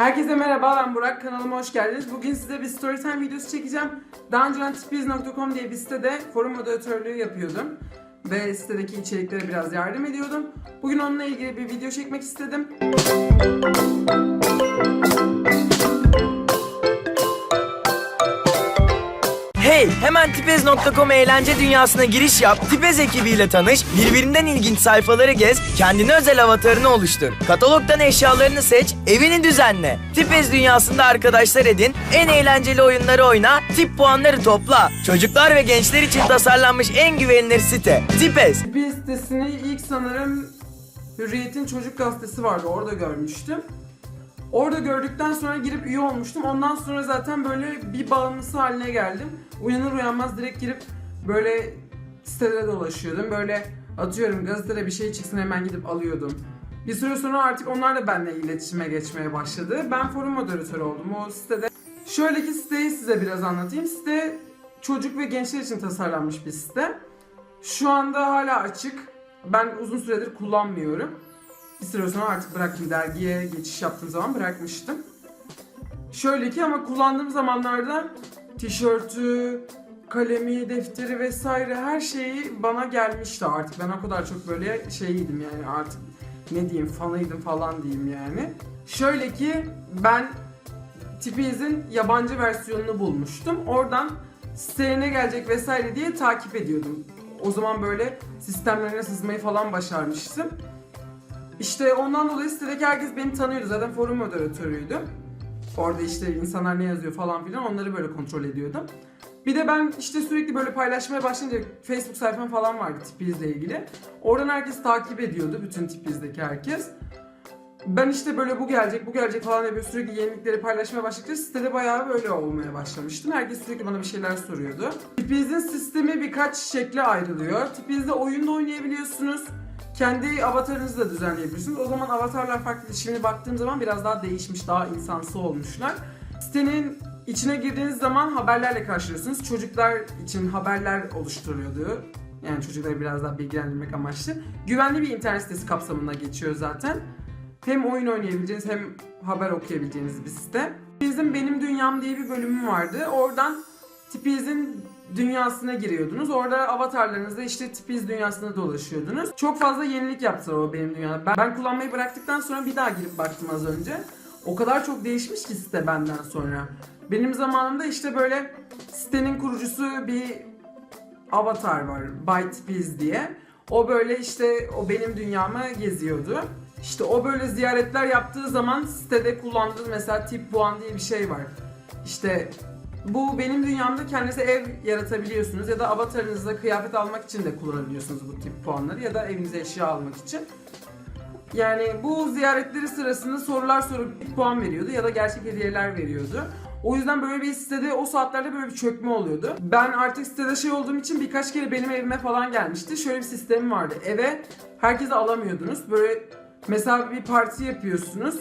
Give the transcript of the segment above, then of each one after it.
Herkese merhaba ben Burak kanalıma hoş geldiniz. Bugün size bir storytime videosu çekeceğim. Daha önceden tipiz.com diye bir sitede forum moderatörlüğü yapıyordum. Ve sitedeki içeriklere biraz yardım ediyordum. Bugün onunla ilgili bir video çekmek istedim. Hey hemen tipez.com eğlence dünyasına giriş yap, Tipez ekibiyle tanış, birbirinden ilginç sayfaları gez, kendine özel avatarını oluştur. Katalogdan eşyalarını seç, evini düzenle. Tipez dünyasında arkadaşlar edin, en eğlenceli oyunları oyna, tip puanları topla. Çocuklar ve gençler için tasarlanmış en güvenilir site. Tipez. Tipiz sitesini ilk sanırım Hürriyet'in çocuk gazetesi vardı orada görmüştüm. Orada gördükten sonra girip üye olmuştum. Ondan sonra zaten böyle bir bağımlısı haline geldim. Uyanır uyanmaz direkt girip böyle sitelere dolaşıyordum. Böyle atıyorum gazetede bir şey çıksın hemen gidip alıyordum. Bir süre sonra artık onlar da benimle iletişime geçmeye başladı. Ben forum moderatörü oldum o sitede. Şöyle ki siteyi size biraz anlatayım. Site çocuk ve gençler için tasarlanmış bir site. Şu anda hala açık. Ben uzun süredir kullanmıyorum. Bir süre sonra artık bıraktım. Dergiye geçiş yaptığım zaman bırakmıştım. Şöyle ki ama kullandığım zamanlarda tişörtü, kalemi, defteri vesaire her şeyi bana gelmişti artık. Ben o kadar çok böyle şeyiydim yani artık ne diyeyim fanıydım falan diyeyim yani. Şöyle ki ben Tipiz'in yabancı versiyonunu bulmuştum. Oradan siteye ne gelecek vesaire diye takip ediyordum. O zaman böyle sistemlerine sızmayı falan başarmıştım. İşte ondan dolayı sitedeki herkes beni tanıyordu. Zaten forum moderatörüydüm. Orada işte insanlar ne yazıyor falan filan onları böyle kontrol ediyordum. Bir de ben işte sürekli böyle paylaşmaya başlayınca Facebook sayfam falan vardı Tipiz'le ilgili. Oradan herkes takip ediyordu. Bütün Tipiz'deki herkes. Ben işte böyle bu gelecek, bu gelecek falan diye sürekli yenilikleri paylaşmaya başladıkça sitede bayağı böyle olmaya başlamıştım. Herkes sürekli bana bir şeyler soruyordu. Tipiz'in sistemi birkaç şekle ayrılıyor. Tipiz'de oyunda oynayabiliyorsunuz. Kendi avatarınızı da düzenleyebilirsiniz. O zaman avatarlar farklı. Şimdi baktığım zaman biraz daha değişmiş, daha insansı olmuşlar. Sitenin içine girdiğiniz zaman haberlerle karşılıyorsunuz. Çocuklar için haberler oluşturuyordu. Yani çocukları biraz daha bilgilendirmek amaçlı. Güvenli bir internet sitesi kapsamında geçiyor zaten. Hem oyun oynayabileceğiniz hem haber okuyabileceğiniz bir site. Bizim Benim Dünyam diye bir bölümüm vardı. Oradan Tipiz'in dünyasına giriyordunuz. Orada avatarlarınızla işte Tipiz dünyasında dolaşıyordunuz. Çok fazla yenilik yaptılar o benim dünyada. Ben, ben kullanmayı bıraktıktan sonra bir daha girip baktım az önce. O kadar çok değişmiş ki site benden sonra. Benim zamanımda işte böyle sitenin kurucusu bir avatar var. By Tipiz diye. O böyle işte o benim dünyamı geziyordu. İşte o böyle ziyaretler yaptığı zaman sitede kullandığı mesela tip puan diye bir şey var. İşte bu benim dünyamda kendinize ev yaratabiliyorsunuz ya da avatarınıza kıyafet almak için de kullanabiliyorsunuz bu tip puanları ya da evinize eşya almak için. Yani bu ziyaretleri sırasında sorular sorup puan veriyordu ya da gerçek hediyeler veriyordu. O yüzden böyle bir sitede o saatlerde böyle bir çökme oluyordu. Ben artık sitede şey olduğum için birkaç kere benim evime falan gelmişti. Şöyle bir sistemi vardı. Eve herkese alamıyordunuz. Böyle mesela bir parti yapıyorsunuz.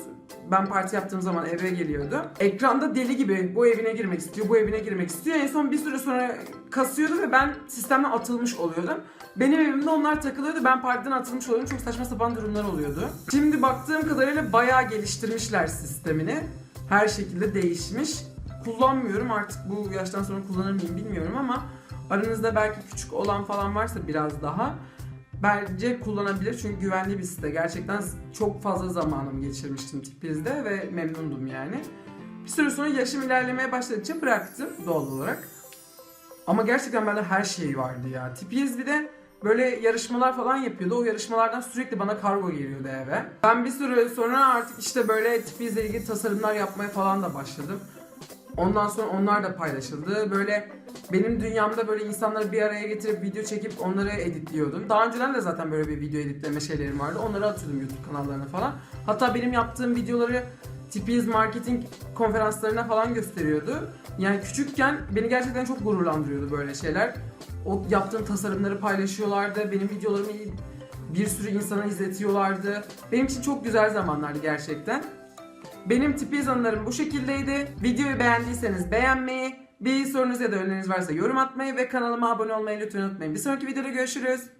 Ben parti yaptığım zaman eve geliyordu. Ekranda deli gibi bu evine girmek istiyor, bu evine girmek istiyor. En son bir süre sonra kasıyordu ve ben sistemden atılmış oluyordum. Benim evimde onlar takılıyordu. Ben partiden atılmış oluyordum. Çok saçma sapan durumlar oluyordu. Şimdi baktığım kadarıyla bayağı geliştirmişler sistemini. Her şekilde değişmiş. Kullanmıyorum artık bu yaştan sonra kullanır mıyım bilmiyorum ama aranızda belki küçük olan falan varsa biraz daha bence kullanabilir çünkü güvenli bir site. Gerçekten çok fazla zamanımı geçirmiştim Tipiz'de ve memnundum yani. Bir süre sonra yaşım ilerlemeye başladıkça bıraktım doğal olarak. Ama gerçekten bende her şey vardı ya. Tipiz bir de böyle yarışmalar falan yapıyordu. O yarışmalardan sürekli bana kargo geliyordu eve. Ben bir süre sonra artık işte böyle Tipiz'le ilgili tasarımlar yapmaya falan da başladım. Ondan sonra onlar da paylaşıldı. Böyle benim dünyamda böyle insanları bir araya getirip video çekip onları editliyordum. Daha önceden de zaten böyle bir video editleme şeylerim vardı. Onları atıyordum YouTube kanallarına falan. Hatta benim yaptığım videoları Tipiz marketing konferanslarına falan gösteriyordu. Yani küçükken beni gerçekten çok gururlandırıyordu böyle şeyler. O yaptığım tasarımları paylaşıyorlardı. Benim videolarımı bir sürü insana izletiyorlardı. Benim için çok güzel zamanlardı gerçekten. Benim tipiz anılarım bu şekildeydi. Videoyu beğendiyseniz beğenmeyi, bir sorunuz ya da öneriniz varsa yorum atmayı ve kanalıma abone olmayı lütfen unutmayın. Bir sonraki videoda görüşürüz.